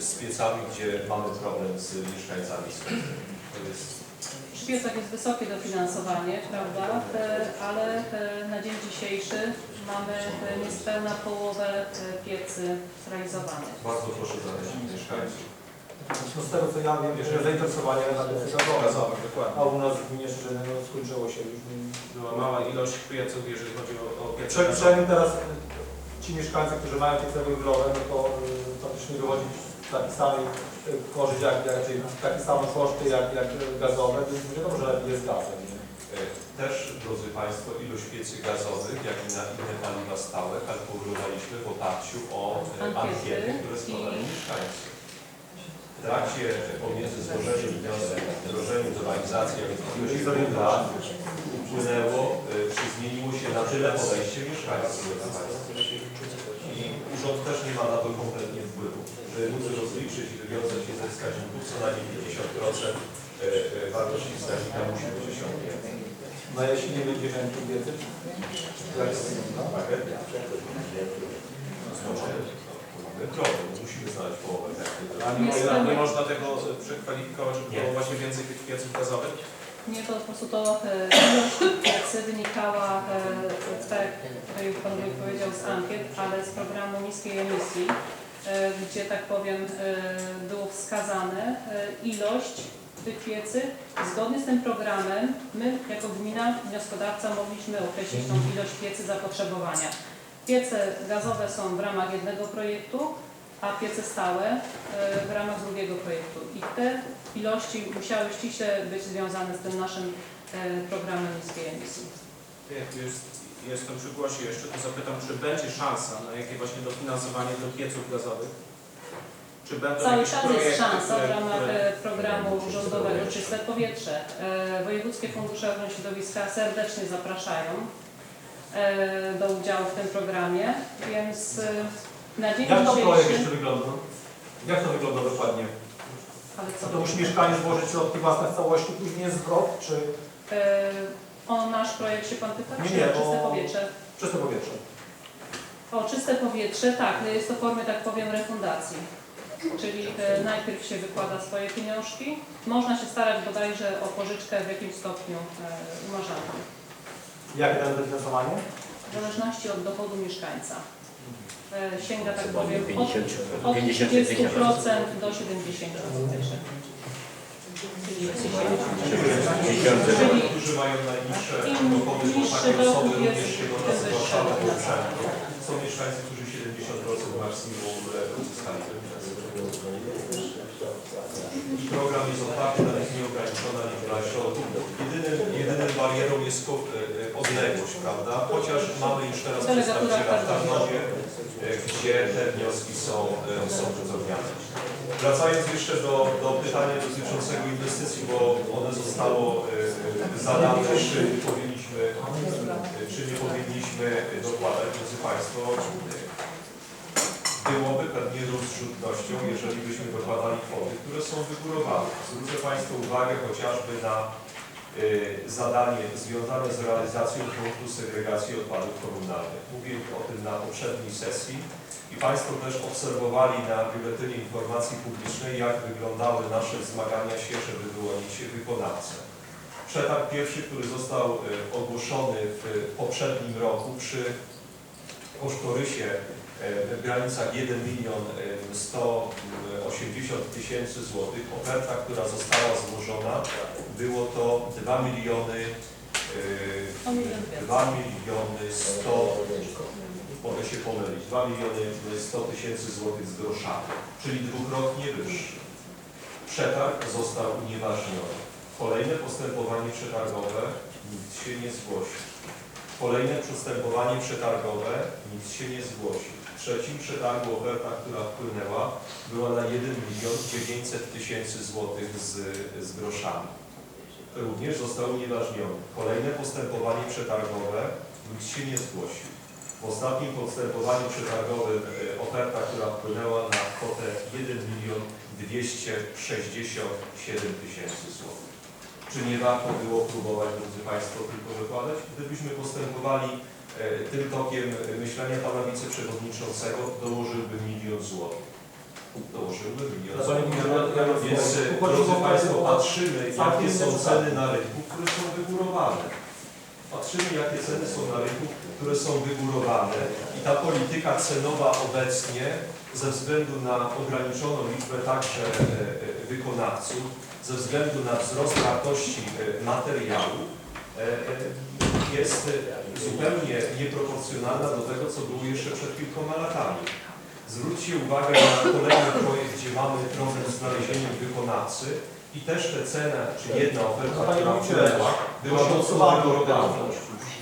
z piecami, gdzie mamy problem z mieszkańcami. To jest Przy piecach jest wysokie dofinansowanie, prawda? E, Ale e, na dzień dzisiejszy mamy e, niespełna połowę piecy zrealizowanych. bardzo proszę zadać mieszkańców. No z tego co ja wiem, że zainteresowanie na decydowane, Gazowych, a dokładnie. u nas w gminie Szczerzyny no, skończyło się już. Była mała ilość pieców, jeżeli chodzi o, o piece Prze-. Przynajmniej teraz y, ci mieszkańcy, którzy mają piece węglowe, no to y, faktycznie wychodzi taki samej y, korzyść, jak, jak, czyli takie same koszty jak, jak gazowe, więc wiadomo, że lepiej jest gazem. E, Też, drodzy Państwo, ilość piecy gazowych, jak i na inne paliwa stałe kalkulowaliśmy w oparciu o e, Ankiety które składali mieszkańcy. W trakcie pomiędzy złożeniem wniosku, wdrożeniem dwóch lat upłynęło, e, czy zmieniło się na tyle podejście mieszkańców. drodzy Państwo. I urząd też nie ma na to kompletnie wpływu. Żeby móc rozliczyć i wywiązać i zyskać input co najmniej 50% e, e, wartości wskaźnika musi być osiągnięty. No a jeśli nie będzie chętnych wiedzy, to? Mamy problem, musimy znaleźć połowę A nie, Nie można, spełnia- nie można tego przekwalifikować, żeby było właśnie więcej tych pieców gazowych? Nie, to po prostu to e, ilość piecy wynikała, e, tak jak Pan powiedział, z ankiet, ale z programu niskiej emisji, e, gdzie tak powiem e, było wskazane e, ilość tych piecy. Zgodnie z tym programem my jako gmina, wnioskodawca mogliśmy określić tą ilość piecy zapotrzebowania. Piece gazowe są w ramach jednego projektu, a piece stałe e, w ramach drugiego projektu. I te ilości musiały ściśle być związane z tym naszym e, programem niskiej emisji. Jestem przy głosie jeszcze, to zapytam, czy będzie szansa na jakie właśnie dofinansowanie do pieców gazowych? Czy będą Cały jakieś czas projekty, jest szansa w które- ramach które- e, programu rządowego Czyste Powietrze. E, Wojewódzkie Fundusze Ochrony Środowiska serdecznie zapraszają e, do udziału w tym programie, więc e, na dzień Jak to projekt dzisiejszy... jeszcze wygląda? Jak to wygląda dokładnie? Ale Co co to musi mieszkanie złożyć środki własne w całości, później jest zwrot, czy E, O nasz projekt się Pan pyta? Nie, czy nie, o czyste powietrze? czyste powietrze? O czyste powietrze, tak, no jest to w formie, tak powiem, refundacji. Czyli e, najpierw się wykłada swoje pieniążki. Można się starać bodajże o pożyczkę w jakimś stopniu e, umarzania. Jakie tam dofinansowanie? W zależności od dochodu mieszkańca. E, Sięga, tak powiem, 50, od, od 50 30% tysięcy. do 70%. Czyli Którzy mają najniższe dochody, bo takie osoby również się do nas zgłaszały do urzędu. Są mieszkańcy, którzy 70% maksimum e, uzyskali. I program jest oparty na jest nieograniczona liczba środków. Jedynym, jedyną barierą jest e, odległość, prawda? Chociaż mamy już teraz przedstawiciela w. Tarnowie, e, gdzie te wnioski są, e, są wycofniane. Wracając jeszcze do, do pytania dotyczącego inwestycji, bo one zostało e, e, zadane, czy powinniśmy, e, czy nie powinniśmy dokładać, drodzy Państwo. e, Byłoby pewnie rozrzutnością, jeżeli byśmy dokładali kwoty, które są wygórowane. Zwrócę Państwu uwagę chociażby na e, zadanie związane z realizacją punktu segregacji odpadów komunalnych. Mówię o tym na poprzedniej sesji i Państwo też obserwowali na Biuletynie Informacji Publicznej, jak wyglądały nasze zmagania się, żeby wyłonić wykonawcę. Przetarg pierwszy, który został e, ogłoszony w poprzednim roku przy kosztorysie w granicach 1 milion e, 180 tysięcy złotych. Oferta, która została złożona, było to 2 miliony e, O milion więcej. 2 miliony 100 mogę się pomylić, 2 miliony 100 tysięcy złotych z groszami, czyli dwukrotnie wyższy. Przetarg został unieważniony. Kolejne postępowanie przetargowe, nikt się nie zgłosił. Kolejne postępowanie przetargowe, nikt się nie zgłosił. Trzecim przetargu oferta, która wpłynęła, była na 1 milion 900 tysięcy złotych z, z groszami. Również został unieważniony. Kolejne postępowanie przetargowe, nikt się nie zgłosił. W ostatnim postępowaniu przetargowym e, oferta, która wpłynęła na kwotę 1 milion 267 tysięcy złotych. Czy nie warto było próbować, drodzy Państwo, tylko wykładać? Gdybyśmy postępowali tym tokiem myślenia Pana Wiceprzewodniczącego, dołożyłby milion złotych. dołożymy milion złotych. Więc e, drodzy Państwo, patrzymy jakie są ceny na rynku, które są wygórowane. Patrzymy jakie ceny są na rynku, które są wygórowane i ta polityka cenowa obecnie ze względu na ograniczoną liczbę także e, e, wykonawców, ze względu na wzrost wartości e, materiału e, e, jest zupełnie nieproporcjonalna do tego, co było jeszcze przed kilkoma latami. Zwróćcie uwagę na kolejny projekt, gdzie mamy problem z znalezieniem wykonawcy i też te cena, czy jedna oferta, która była, była mocno tego.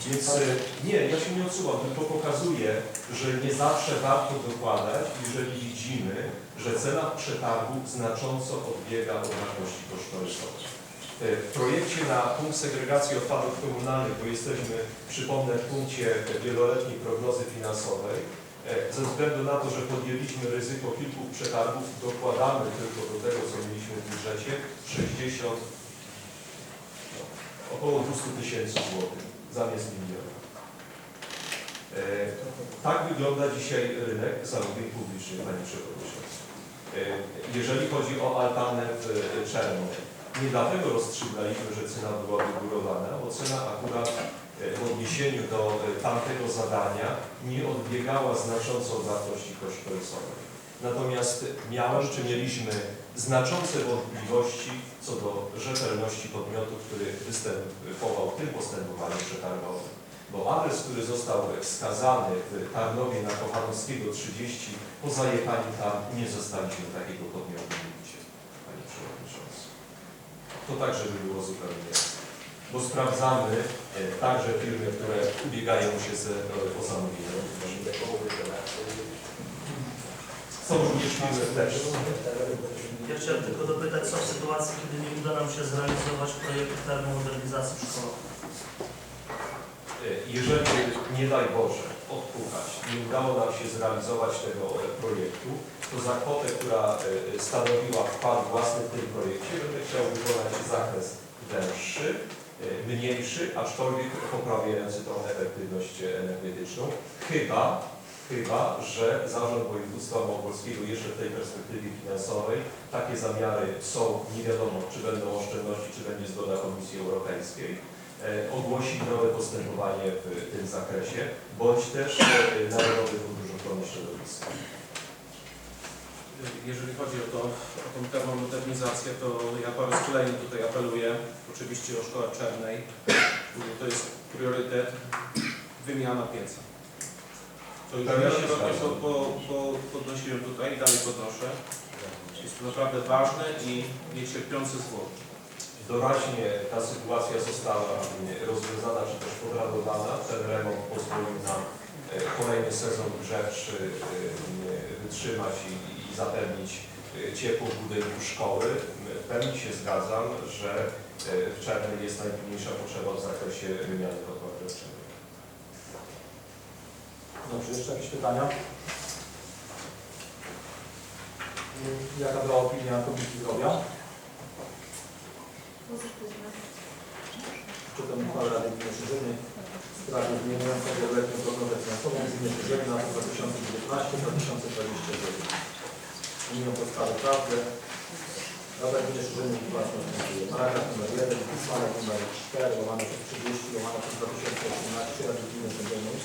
Więc e, nie, ja się nie odsuwam, tylko pokazuję, że nie zawsze warto dokładać, jeżeli widzimy, że cena przetargu znacząco odbiega od wartości kosztorysowej. E, W projekcie na punkt segregacji odpadów komunalnych, bo jesteśmy, przypomnę, w punkcie wieloletniej prognozy finansowej, e, ze względu na to, że podjęliśmy ryzyko kilku przetargów, dokładamy tylko do tego, co mieliśmy w budżecie, 60, no, około 200 tysięcy złotych zamiast miliona. E, Tak wygląda dzisiaj rynek zamówień publicznych, Panie Przewodniczący. Jeżeli chodzi o altannę w Czernu, nie dlatego rozstrzygnaliśmy, że cena była wygórowana, bo cena akurat e, w odniesieniu do e, tamtego zadania nie odbiegała znacząco od wartości kosztorysowej. Natomiast miałem, czy mieliśmy znaczące wątpliwości co do rzetelności podmiotu, który występował w tym postępowaniu przetargowym. Bo adres, który został wskazany w Tarnowie na Kochanowskiego 30, po zajechaniu tam nie zostaliśmy takiego podmiotu nigdzie, Panie Przewodniczący. To także by było zupełnie jasne. Bo sprawdzamy e, także firmy, które ubiegają się z, o zamówienie. Są również firmy też. Ja chciałem tylko dopytać, co w sytuacji, kiedy nie uda nam się zrealizować projektu termomodernizacji w szkołach? E, Jeżeli, nie daj Boże, odpukać, nie udało nam się zrealizować tego e, projektu, to za kwotę, która e, stanowiła wkład własny w tym projekcie, będę chciał wykonać zakres węższy, e, mniejszy, aczkolwiek poprawiający tą efektywność energetyczną, chyba, chyba, że Zarząd Województwa Małopolskiego jeszcze w tej perspektywie finansowej takie zamiary są, nie wiadomo, czy będą oszczędności, czy będzie zgoda Komisji Europejskiej, e, ogłosi nowe postępowanie w tym zakresie, bądź też e, Narodowy Fundusz Ochrony Środowiska. Jeżeli chodzi o, to, o tą termomodernizację, to ja po raz kolejny tutaj apeluję, oczywiście o szkołę Czernej, to jest priorytet, wymiana pieca. To już Tak, ja się po, po, po, podnosiłem tutaj i dalej podnoszę. Jest to naprawdę ważne i niecierpiące zwłoki. Doraźnie ta sytuacja została mm, rozwiązana, czy też podradowana. Ten remont pozwolił nam e, kolejny sezon grzewczy e, m, wytrzymać i, i zapewnić e, ciepło w budynku szkoły. W pełni się zgadzam, że w Czernej jest najpilniejsza potrzeba w zakresie wymiany kotła grzewczego. Dobrze, jeszcze jakieś pytania? Jaka była opinia Komisji Zdrowia? Czytam uchwałę Rady Gminy Szerzyny w sprawie zmieniającej wieloletnią prognozę finansową Gminy Szerzyny na 2019-2029. Opinią podstawy prawdy. Rada Gminy Szerzyny uchwała następuje. Paragraf numer 1, uchwała numer 4, łamane przez 30, łamane przez 2018 Rady Gminy Szerzyny z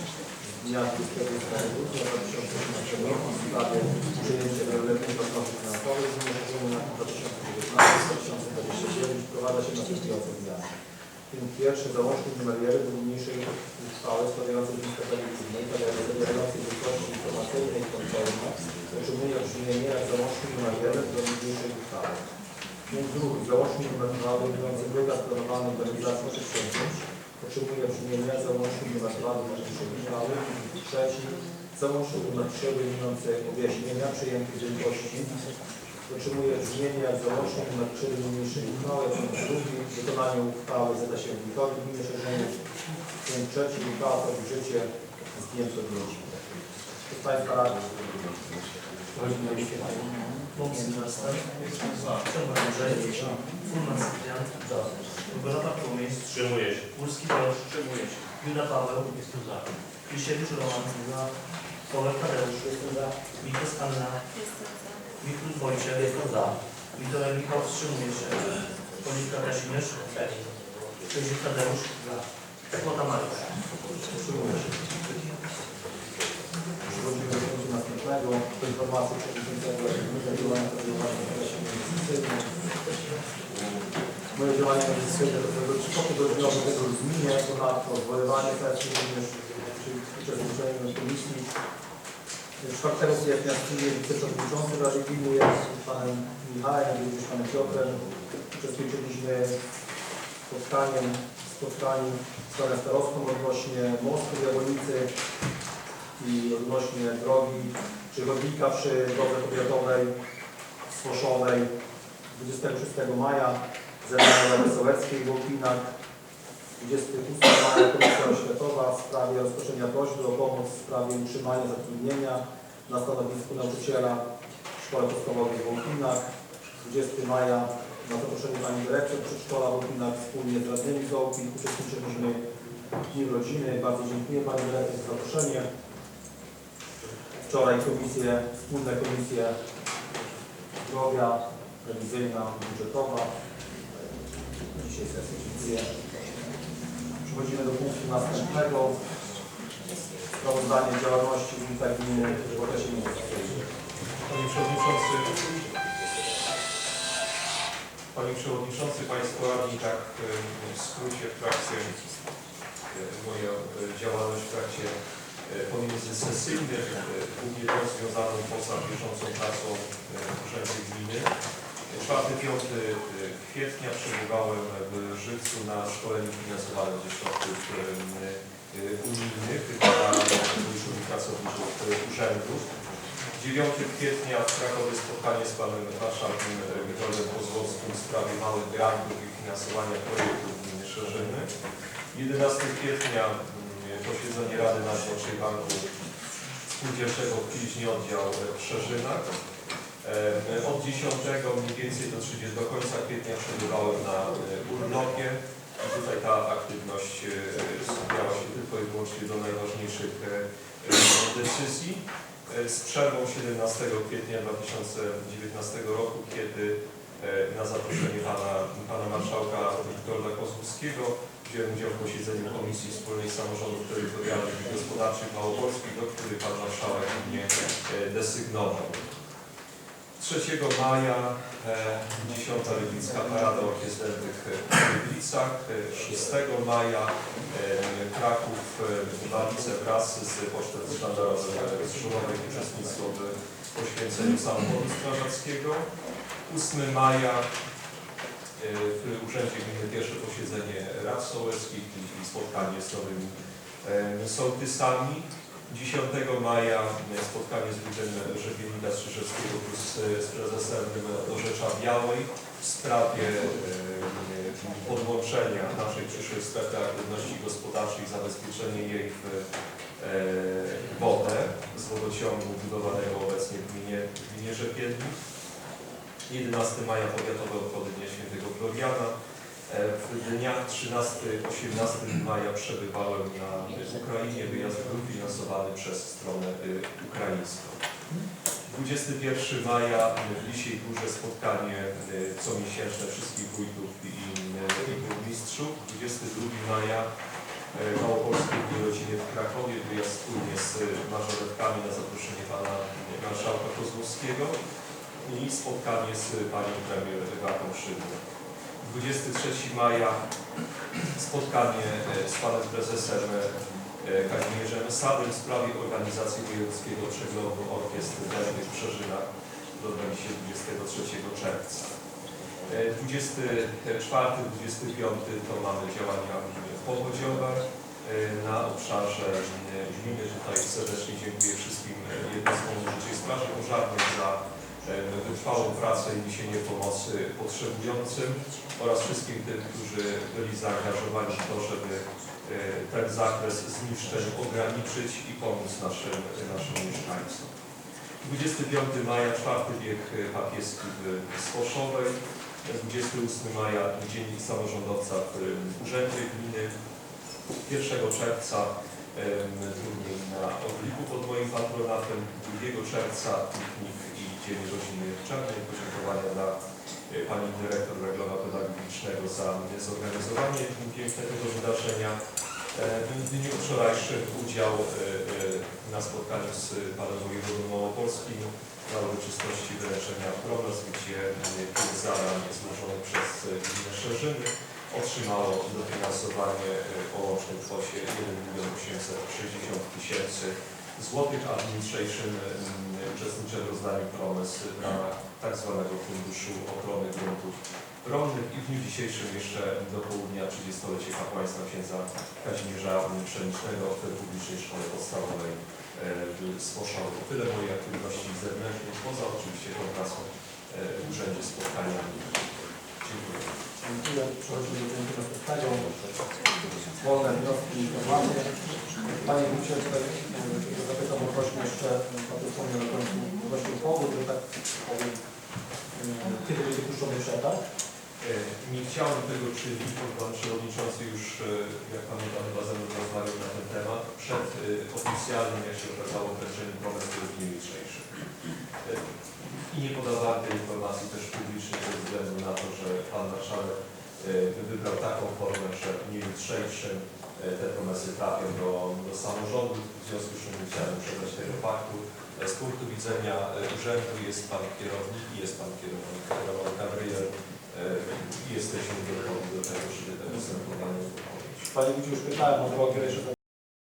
dnia 20 grudnia 2018 roku w sprawie przyjęcia wieloletniej prognozy finansowej Gminy Szerzyny na 2019-2029 wprowadza się następujące zmiany. Punkt pierwszy, załącznik numer 1 do niniejszej uchwały składającej listę predyktywnej, zawierającej wielkości informacyjnej i kontrolne, otrzymuje brzmienie jak załącznik numer 1 do niniejszej uchwały. Punkt drugi, załącznik numer 2 dotyczący druga planowanej organizacji przedsięwzięć, otrzymuje brzmienie załącznik numer 2 do niniejszej uchwały. Trzeci, załącznik numer 3 obejmujący objaśnienia przyjętych wielkości otrzymuje brzmienie jak załącznik numer 3 do niniejszej uchwały, punkt drugi, wykonanie uchwały zada się wójtowi gminy Szerzenie, punkt trzeci, uchwała wchodzi w życie z dniem podjęcia. Kto z Państwa Cyprian, Gorota Płomień, Wstrzymuje się. Górski Piotr, Wstrzymuję się. Juda Paweł, Krzysiewicz Roman, Połek Tadeusz, Mikos Anna, Mich Wojciech. Jestem za. Witold Michał wstrzymuje się. Polityka Kazimierz. Krzyzik Tadeusz. Kwota Mariusz. Utrzymuję się. Informacja przewodniczącego Działania w zakresie inwestycyjnym. Moje działania inwestycyjne do tego skoku do tego już zmienię. Ponadto zwoływanie sesji również przy uczestniczeniu komisji. 4 kwietnia wiceprzewodniczący Rady Gminy jest panem Michałem, również panem Piotrem. Uczestniczyliśmy w spotkaniem, w spotkaniu z panem starostą odnośnie mostu w Jabłonicy i odnośnie drogi czy chodnika przy drodze powiatowej Swoszowej 26 maja zebrania Wesołeckiej w Łopinach 28 maja Komisja Oświatowa w sprawie rozpoczęcia prośby o pomoc w sprawie utrzymania zatrudnienia na stanowisku nauczyciela w Szkole Podstawowej w Łopinach 20 maja na zaproszenie Pani Dyrektor Przedszkola w Łopinach wspólnie z radnymi z Łopin uczestniczyliśmy w Dniu Rodziny. Bardzo dziękuję Pani Dyrektor za zaproszenie. Wczoraj komisje, wspólne komisje zdrowia, rewizyjna, budżetowa. Dzisiaj sesja. Dziękuję. Przechodzimy do punktu następnego. Sprawozdanie działalności Wójta Gminy w okresie. Panie Przewodniczący, Panie Przewodniczący, Państwo Radni, tak w skrócie w trakcie moja działalność w trakcie pomiędzy sesyjnym, głównie tą związaną poza bieżącą pracą w Urzędzie Gminy. 4-5 kwietnia przebywałem w Żywcu na szkoleniu finansowanym ze środków e, e, unijnych dla różnych pracowników urzędów. 9 kwietnia w Krakowie spotkanie z panem marszałkiem Witoldem Kozłowskim w sprawie małych grantów i finansowania projektów gminy Szerzyny. 11 kwietnia mm, posiedzenie Rady Nadzorczej Banku Spółdzielczego w Pilźnie oddział w Szerzynach. E, Od 10 mniej więcej do 30 do końca kwietnia przebywałem na e, urlopie i tutaj ta aktywność e, skupiała się tylko i wyłącznie do najważniejszych decyzji z przerwą 17 kwietnia 2019 roku, kiedy na zaproszenie pana, pana marszałka Witolda Kozłowskiego wziąłem udział w posiedzeniu Komisji Wspólnej Samorządów Terytorialnych i Gospodarczych Małopolskich, do których pan marszałek mnie desygnował. 3 maja e, 10. Rybnicka Parada Orkiestralnych w Rybnicach, e, 6 maja e, Kraków, e, Walice wraz z Pocztem Sztandarowym z Szumowej uczestnictwo w poświęceniu samochodu strażackiego. 8 maja e, w Urzędzie Gminy pierwsze posiedzenie Rad Sołeckich i spotkanie z nowymi e, sołtysami. 10 maja spotkanie z wójtem Rzepiennika Strzyżewskiego plus e, z prezesem Orzecza Białej w sprawie e, podłączenia naszej przyszłej strefy aktywności gospodarczej, zabezpieczenie jej w e, wodę z wodociągu budowanego obecnie w gminie, gminie Rzepiennik. 11 maja powiatowe obchody Dnia Świętego Floriana. E, W dniach 13-18 maja przebywałem na Ukrainie, wyjazd był finansowany przez stronę y, ukraińską. 21 maja w Lisiej Górze spotkanie y, comiesięczne wszystkich wójtów i, y, i burmistrzów. 22 maja Małopolskiej rodzinie w Krakowie, wyjazd wspólnie z mażoretkami na zaproszenie pana marszałka Kozłowskiego i spotkanie z panią premier Beatą Szydło. 23 maja spotkanie e, z panem prezesem e, Kazimierzem Sadem w sprawie organizacji wojewódzkiego przeglądu orkiestr dębnych w Przeżynach, odbędzie się 23 czerwca. E, 24-25 to mamy działania powodziowe e, na obszarze e, gminy. Tutaj serdecznie dziękuję wszystkim e, jednostkom Straży Pożarnej za e, wytrwałą pracę i niesienie pomocy potrzebującym oraz wszystkim tym, którzy byli zaangażowani w to, żeby e, ten zakres zniszczeń ograniczyć i pomóc naszym, naszym mieszkańcom. 25 maja, czwarty bieg papieski w Słoszowej. 28 maja Dziennik Samorządowca w Urzędzie Gminy. 1 czerwca turniej na Orliku pod moim patronatem. 2 czerwca piknik i Dzień Rodziny Czarnej. Podziękowania dla e, Pani Dyrektor Regionu Pedagogicznego za zorganizowanie pięknego wydarzenia. E, W dniu wczorajszym udział e, na spotkaniu z Panem Wojewodą Małopolskim na uroczystości wyręczenia promes, gdzie pięć zadań złożonych przez gminę Szerzyny otrzymało dofinansowanie o łącznej kwocie 1 860 tysięcy złotych, a w dzisiejszym mm, uczestniczę w rozdaniu promes w ramach tak zwanego Funduszu Ochrony Gruntów Rolnych i w dniu dzisiejszym jeszcze do południa 30-lecie kapłaństwa księdza Kazimierza Pszenicznego w Publicznej Szkole Podstawowej e, w Swoszowie. Tyle mojej aktywności zewnętrznej, poza oczywiście e, w Urzędzie Spotkaniami. Dziękuję. Dziękuję. Przechodzimy do na spotkaniu. Wolne wnioski i informacje. Panie Wójcie, e, zapytam o prośbę jeszcze, o tym wspomniał na końcu, właśnie powód, że tak powiem, e, kiedy będzie puszczony przetarg. E, Nie chciałem tego czynić, bo Pan Przewodniczący już, jak pamiętam, chyba ze mną rozmawiał na ten temat, przed oficjalnym, jak się okazało, wręczeniem protest w dniu jutrzejszym. I nie podawałem tej informacji też publicznie ze względu na to, że Pan Marszałek e, wybrał taką formę, że w dniu jutrzejszym e, te promesy trafią do, do samorządu, w związku z czym nie chciałem przedać tego faktu. E, Z punktu widzenia urzędu jest Pan kierownik i jest Pan kierownik Roman Gabriel. I jesteśmy gotowi do tego, żeby te postępowanie wykonać. Panie Wójcie, już pytałem o drogę,